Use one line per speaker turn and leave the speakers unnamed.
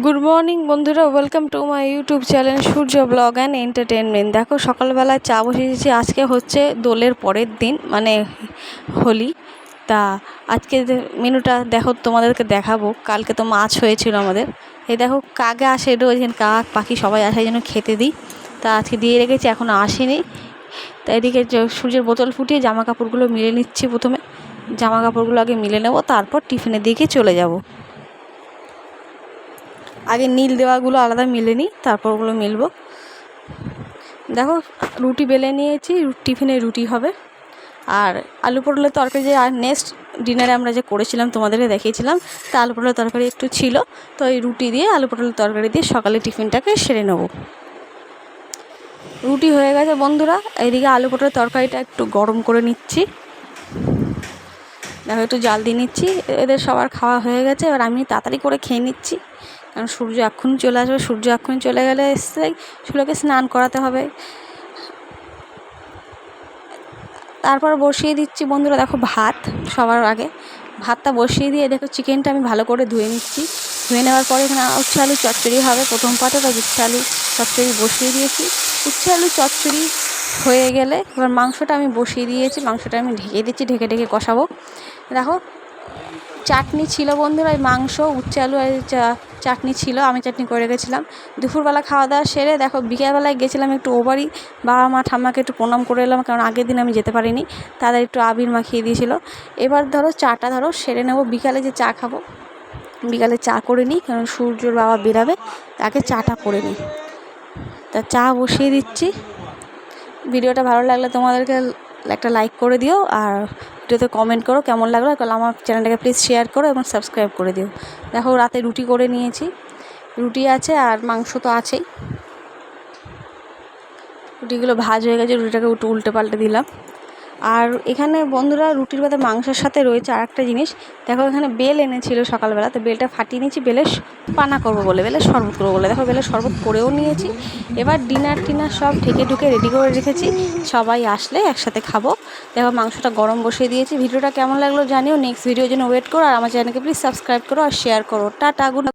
Good morning বন্ধুরা। Welcome to my YouTube channel Surya vlog and entertainment দেখো সকালবেলায় চা বসিয়েছি। আজকে হচ্ছে দোলের পরের দিন মানে হোলি। তা আজকে মেনুটা দেখো, তোমাদেরকে দেখাবো। কালকে তো মাছ হয়েছিল আমাদের। এই দেখো, কাকে আসে রোজ কাক, পাখি সবাই আসে যেন খেতে দিই। তা আজকে দিয়ে রেখেছি এখনও আসেনি। তা এদিকে সূর্যের বোতল ফুটিয়ে জামা কাপড়গুলো মিলে নিচ্ছি প্রথমে। জামা কাপড়গুলো আগে মিলে নেব, তারপর টিফিনের দিকে চলে যাব। আগে নীল দেওয়াগুলো আলাদা মিলে নিই, তারপর ওগুলো মিলবো। দেখো, রুটি বেলে নিয়েছি, টিফিনে রুটি হবে। আর আলু পটলের তরকারি যে, আর নেক্সট ডিনারে আমরা যে করেছিলাম, তোমাদেরকে দেখিয়েছিলাম, তা আলু পটলের তরকারি একটু ছিল। তো এই রুটি দিয়ে, আলু পটলের তরকারি দিয়ে সকালে টিফিনটাকে সেরে নেব। রুটি হয়ে গেছে, বন্ধুরা। এইদিকে আলু পটলের তরকারিটা একটু গরম করে নিচ্ছি। দেখো, একটু জাল দিয়ে নিচ্ছি। এদের সবার খাওয়া হয়ে গেছে, এবার আমি তাড়াতাড়ি করে খেয়ে নিচ্ছি। কারণ সূর্য এক্ষুনি চলে আসবে, সূর্য এক্ষুনি চলে গেলে এসে সেগুলোকে স্নান করাতে হবে। তারপর বসিয়ে দিচ্ছি বন্ধুরা, দেখো ভাত সবার আগে। ভাতটা বসিয়ে দিয়ে দেখো চিকেনটা আমি ভালো করে ধুয়ে নিচ্ছি। ধুয়ে নেওয়ার পরে এখানে উচ্ছে আলু চচ্চড়ি হবে প্রথম পাতে তো উচ্ছে আলু চচ্চড়ি বসিয়ে দিয়েছি। উচ্ছে আলু চচ্চড়ি হয়ে গেলে এবার মাংসটা আমি বসিয়ে দিয়েছি, মাংসটা আমি ঢেকে দিচ্ছি, ঢেকে ঢেকে কষাবো। দেখো চাটনি ছিল বন্ধুরা ওই মাংস, উচ্ছে আলু আর চাটনি ছিল, আমি চাটনি করে রেখেছিলাম। দুপুরবেলা খাওয়া দাওয়া সেরে দেখো, বিকেলবেলায় গেছিলাম একটু ওবারই বাবা মা, ঠাম্মাকে একটু প্রণাম করে এলাম, কারণ আগের দিন আমি যেতে পারিনি, তাদের একটু আবির মাখিয়ে দিয়েছিল। এবার ধরো চাটা ধরো, সেরে নেব, বিকালে যে চা খাব, বিকালে চা করে নিই, কারণ সূর্যর বাবা বেরাবে, তাকে চাটা করে নিই। তা চা বসিয়ে দিচ্ছি। ভিডিওটা ভালো লাগলে তোমাদেরকে একটা লাইক করে দিও আর ভিডিওতে কমেন্ট করো কেমন লাগল আমার চ্যানেলটাকে প্লিজ শেয়ার করো এবং সাবস্ক্রাইব করে দিও। দেখো, রাতে রুটি করে নিয়েছি। রুটি আছে আর মাংস তো আছেই। রুটিগুলো ভাজ হয়ে গেছে, রুটিটাকে উল্টে পাল্টে দিলাম। আর এখানে বন্ধুরা রুটির বাদে মাংসের সাথে রয়েছে আর একটা জিনিস। দেখো এখানে বেল এনেছিল সকালবেলা, তো বেলটা ফাটিয়ে নিয়েছি বেলের পানা করব বলে বেলের শরবত করব বলে। দেখো বেলের শরবত করেও নিয়েছি। এবার ডিনার টিনার সব ঢেকে ঢুকে রেডি করে রেখেছি। সবাই আসলে একসাথে খাব। দেখো মাংসটা গরম বসিয়ে দিয়েছি। ভিডিওটা কেমন লাগল জানিও। নেক্সট ভিডিওর জন্য ওয়েট করো আর আমার চ্যানেলকে প্লিজ সাবস্ক্রাইব করো আর শেয়ার করো। Tata good